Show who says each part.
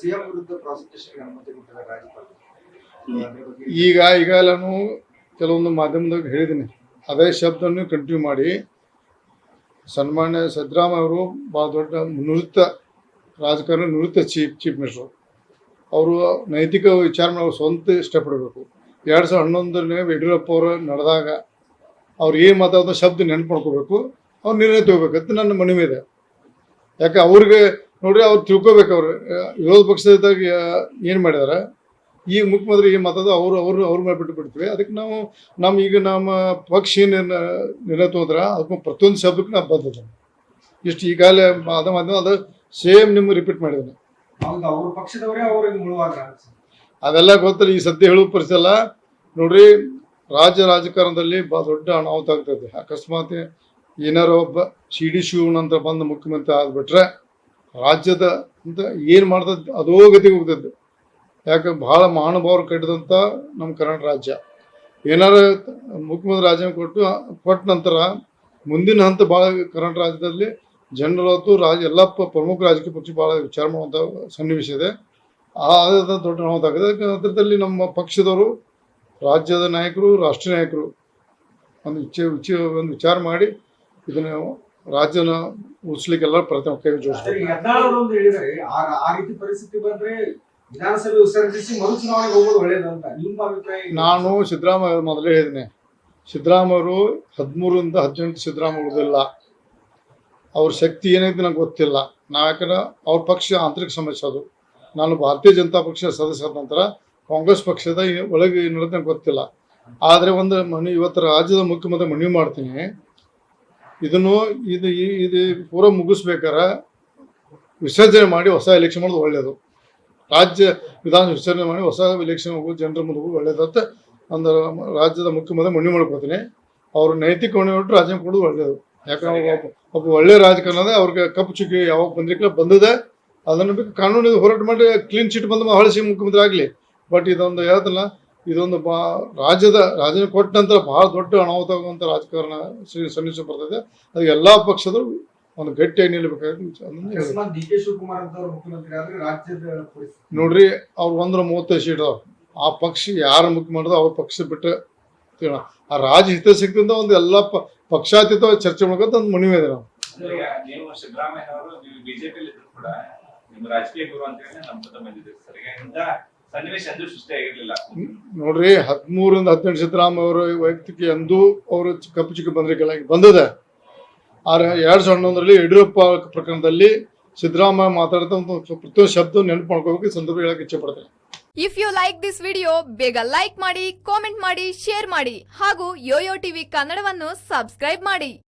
Speaker 1: CM ವಿರುದ್ಧ prosecution ಅನುಮತಿ ಕೊಟ್ಟಿದ್ದಾರೆ ರಾಜ್ಯಪಾಲ
Speaker 2: ಈಗ ಈಗ ನಾನು ಕೆಲವೊಂದು ಮಾಧ್ಯಮದಾಗ ಹೇಳಿದ್ದೀನಿ. ಅದೇ ಶಬ್ದವನ್ನು ಕಂಟಿನ್ಯೂ ಮಾಡಿ. ಸನ್ಮಾನ್ಯ ಸದ್ರಾಮ ಅವರು ಭಾಳ ದೊಡ್ಡ ನಿವೃತ್ತ ರಾಜಕಾರಣ ನಿವೃತ್ತ ಚೀಫ್ ಚೀಫ್ ಮಿನಿಸ್ಟರ್ ಅವರು ನೈತಿಕ ವಿಚಾರ ಅವ್ರು ಸ್ವಂತ ಇಷ್ಟಪಡಬೇಕು. ಎರಡು ಸಾವಿರದ ಹನ್ನೊಂದನೇ ಯಡಿಯೂರಪ್ಪ ಅವರು ನಡೆದಾಗ ಅವ್ರು ಏನು ಮಾತಾಡೋ ಶಬ್ದ ನೆನ್ಪು ಮಾಡ್ಕೋಬೇಕು. ಅವ್ರು ನಿರ್ಣಯ ತಗೋಬೇಕಂತ ನನ್ನ ಮನವಿ ಇದೆ. ಯಾಕೆ ಅವ್ರಿಗೆ ನೋಡ್ರಿ ಅವ್ರು ತಿಳ್ಕೊಬೇಕು ಅವ್ರು. ವಿರೋಧ ಪಕ್ಷದಾಗ ಏನು ಮಾಡಿದಾರೆ? ಈಗ ಮುಖ್ಯಮಂತ್ರಿ ಏನು ಮಾತಾಡೋದು ಅವರು ಅವರು ಅವ್ರ ಮೇಲೆ ಬಿಟ್ಟು ಬಿಡ್ತೀವಿ. ಅದಕ್ಕೆ ನಾವು ನಮ್ಮ ಈಗ ನಮ್ಮ ಪಕ್ಷ ಏನು ನಿರ್ಣಯ ಅಂದ್ರೆ ಅದಕ್ಕೆ ಪ್ರತಿಯೊಂದು ಶಬ್ದಕ್ಕೆ ನಾವು ಬಂದಿದ್ದೆ ಇಷ್ಟು ಈಗಾಗಲೇ ಅದ ಮಾಧ್ಯಮ ಅದು ಸೇಮ್ ನಿಮ್ಗೆ ರಿಪೀಟ್ ಮಾಡಿದ್ದೀನಿ ಅದೆಲ್ಲ ಗೊತ್ತಿಲ್ಲ ಈ ಸದ್ಯ ಹೇಳುವ ಪರಿಸ್ಥಿತಿ ಅಲ್ಲ ನೋಡ್ರಿ ರಾಜ್ಯ ರಾಜಕಾರಣದಲ್ಲಿ ಭಾಳ ದೊಡ್ಡ ಅನಾಹುತ ಆಗ್ತದೆ ಅಕಸ್ಮಾತ್ ಏನಾರೋ ಒಬ್ಬ ಸಿ ಡಿ ಶಿವನಂತ ಬಂದು ಮುಖ್ಯಮಂತ್ರಿ ಆದ್ಬಿಟ್ರೆ ರಾಜ್ಯದ ಅಂತ ಏನು ಮಾಡ್ತದೆ ಅದೋ ಗತಿಗೆ ಹೋಗ್ತದೆ. ಯಾಕೆ ಭಾಳ ಮಹಾನುಭಾವರು ಕಟ್ಟಿದಂಥ ನಮ್ಮ ಕರ್ನಾಟಕ ರಾಜ್ಯ. ಏನಾರ ಮುಖ್ಯಮಂತ್ರಿ ರಾಜೀನಾಮೆ ಕೊಟ್ಟು ಕೊಟ್ಟ ನಂತರ ಮುಂದಿನ ಹಂತ ಭಾಳ ಕರ್ನಾಟಕ ರಾಜ್ಯದಲ್ಲಿ ಜನರು ರಾಜ ಎಲ್ಲ ಪ್ರಮುಖ ರಾಜಕೀಯ ಪಕ್ಷ ಭಾಳ ವಿಚಾರ ಮಾಡುವಂಥ ಸನ್ನಿವೇಶ ಇದೆ. ಆ ದೊಡ್ಡ ನೋವಾಗಿದೆ ಅದರದಲ್ಲಿ ನಮ್ಮ ಪಕ್ಷದವರು ರಾಜ್ಯದ ನಾಯಕರು, ರಾಷ್ಟ್ರೀಯ ನಾಯಕರು ಒಂದು ಇಚ್ಛೆ, ಒಂದು ವಿಚಾರ ಮಾಡಿ ಇದನ್ನು ರಾಜ್ಯನ ಉಳಿಸ್ಲಿಕ್ಕೆಲ್ಲ ಪ್ರಯತ್ನ ಕೈ
Speaker 1: ಜೋಡಿಸಿ ಒಂದು ಹೇಳಿದ್ದಾರೆ ಆ ಆ ರೀತಿ ಪರಿಸ್ಥಿತಿ ಬಂದ್ರೆ ವಿಧಾನಸಭೆ ವಿಸರ್ಜಿಸಿ ಮರು ಚುನಾವಣೆಗೆ ಹೋಗೋದು ಒಳ್ಳೇದು ಅಂತ ನಿಮ್ಮ ಅಭಿಪ್ರಾಯ ಏನು?
Speaker 2: ನಾನು ಸಿದ್ದರಾಮಯ್ಯ ಮೊದಲೇ ಹೇಳಿದ್ದೀನಿ ಸಿದ್ದರಾಮಯ್ಯರು ಹದಿಮೂರರಿಂದ ಹದಿನೆಂಟು ಸಿದ್ದರಾಮಯ್ಯ ಉಳಿದಿಲ್ಲ ಅವ್ರ ಶಕ್ತಿ ಏನೈತೆ ನಂಗೆ ಗೊತ್ತಿಲ್ಲ. ನಾವು ಯಾಕಂದ್ರೆ ಅವ್ರ ಪಕ್ಷ ಆಂತರಿಕ ಸಮಸ್ಯೆ ಅದು. ನಾನು ಭಾರತೀಯ ಜನತಾ ಪಕ್ಷದ ಸದಸ್ಯ ಆದ ನಂತರ ಕಾಂಗ್ರೆಸ್ ಪಕ್ಷದ ಒಳಗೆ ಏನಿರುತ್ತೆ ನಂಗೆ ಗೊತ್ತಿಲ್ಲ. ಆದರೆ ಒಂದು ಮನಿ ಇವತ್ತು ರಾಜ್ಯದ ಮುಖ್ಯಮಂತ್ರಿ ಮನವಿ ಮಾಡ್ತೀನಿ. ಇದನ್ನು ಇದು ಇದು ಪೂರ ಮುಗಿಸ್ಬೇಕಾರ ವಿಸರ್ಜನೆ ಮಾಡಿ ಹೊಸ ಎಲೆಕ್ಷನ್ ಮಾಡೋದು ಒಳ್ಳೆಯದು ರಾಜ್ಯ ವಿಧಾನ ವಿಸರ್ಜನೆ ಮಾಡಿ ಹೊಸ ಎಲೆಕ್ಷನ್ ಹೋಗೋದು ಜನರ ಮುಂದೆ ಹೋಗೋದು ಒಳ್ಳೇದಂತ ಒಂದು ರಾಜ್ಯದ ಮುಖ್ಯಮಂತ್ರಿ ಮನವಿ ಮಾಡ್ಕೊಳ್ತೀನಿ ಅವರು ನೈತಿಕ ಹೊಣೆ ಹೊಟ್ಟು ರಾಜೀನಾಮೆ ಕೊಡೋದು ಒಳ್ಳೆಯದು ಯಾಕಂದ್ರೆ ಒಬ್ಬ ಒಳ್ಳೆ ರಾಜಕಾರಣದ ಅವ್ರಿಗೆ ಕಪ್ಪು ಚುಕ್ಕಿ ಯಾವಾಗ ಬಂದಿರಲಿಲ್ಲ ಬಂದಿದೆ. ಅದನ್ನು ಬಿಟ್ಟು ಕಾನೂನಿಗೆ ಹೋರಾಟ ಮಾಡಿ ಕ್ಲೀನ್ ಚಿಟ್ ಬಂದು ಹೊಳಸಿ ಮುಖ್ಯಮಂತ್ರಿ ಆಗಲಿ. ಬಟ್ ಇದೊಂದು ಹೇಳ್ತಲ್ಲ ಇದೊಂದು ಬಾ ರಾಜ್ಯದ ರಾಜನ ಕೊಟ್ಟ ನಂತರ ಬಹಳ ದೊಡ್ಡ ಅನಾಹುತ ಆಗುವಂಥ ರಾಜಕಾರಣ ಶ್ರೀ ಸನ್ನಿವೇಶ ಬರ್ತದೆ. ಅದು ಎಲ್ಲ ಪಕ್ಷದರು ಒಂದು ಗಟ್ಟಿಯಾಗಿ ನಿಲ್ಲಬೇಕಾಗಿ ಅದನ್ನ
Speaker 1: ಡಿ ಕೆ ಶಿವಕುಮಾರ್ ಅಂತವ್ರು ಮುಖ್ಯಮಂತ್ರಿ ಆದ್ರೆ ರಾಜ್ಯದ
Speaker 2: ನೋಡ್ರಿ ಅವ್ರು ಒಂದ್ರ ಮೂವತ್ತೈದು ಸೀಟ್ ಅದಾವ. ಆ ಪಕ್ಷ ಯಾರು ಮುಖ್ಯ ಮಾಡಿದ್ರು ಅವ್ರ ಪಕ್ಷ ಬಿಟ್ಟು. ಆ ರಾಜ ಹಿತಾಸಕ್ತಿಯಿಂದ ಒಂದು ಎಲ್ಲ ಪ- ಪಕ್ಷಾತೀತ ಚರ್ಚೆ ಮಾಡ್ಕೊಂತ ಒಂದು ಮನವಿ ಇದೆ ನಾವು
Speaker 3: ಸಿದ್ದರಾಮಯ್ಯ ಅವರು ಬಿಜೆಪಿಯಲ್ಲಿ ಕೂಡ ನಿಮ್ಮ ರಾಜಕೀಯ ಗುರು ಅಂತ ಹೇಳಿ ನಮ್ಮ ಬಂದಿದ್ದೀರಿ ಸರ್.
Speaker 2: ನೋಡ್ರಿ ಹದಿಮೂರಿಂದ ಹದಿನೆಂಟು ಸಿದ್ದರಾಮಯ್ಯ ಅವರ ವೈಯಕ್ತಿಕ ಎಂದು ಅವರು ಚಿಕ್ಕ ಕಪ್ಪು ಚಿಕ್ಕ ಕೆಳಗೆ ಬಂದಿದೆ. ಆದ್ರೆ ಎರಡ್ ಸಾವಿರದ ಹನ್ನೊಂದರಲ್ಲಿ ಯಡಿಯೂರಪ್ಪ ಪ್ರಕರಣದಲ್ಲಿ ಸಿದ್ದರಾಮಯ್ಯ ಮಾತಾಡ್ತಾ ಒಂದು ಪ್ರತಿಯೊಂದು ಶಬ್ದ ನೆನಪು ಮಾಡ್ಕೋಬೇಕು ಈ ಸಂದರ್ಭ ಹೇಳಕ್ ಇಚ್ಛೆ ಪಡ್ತೇನೆ
Speaker 4: if you like this video ಬೇಗ ಲೈಕ್ ಮಾಡಿ ಕಾಮೆಂಟ್ ಮಾಡಿ ಶೇರ್ ಮಾಡಿ ಹಾಗೂ ಯೋಯೋ ಟಿವಿ ಕನ್ನಡವನ್ನು ಸಬ್ಸ್ಕ್ರೈಬ್ ಮಾಡಿ.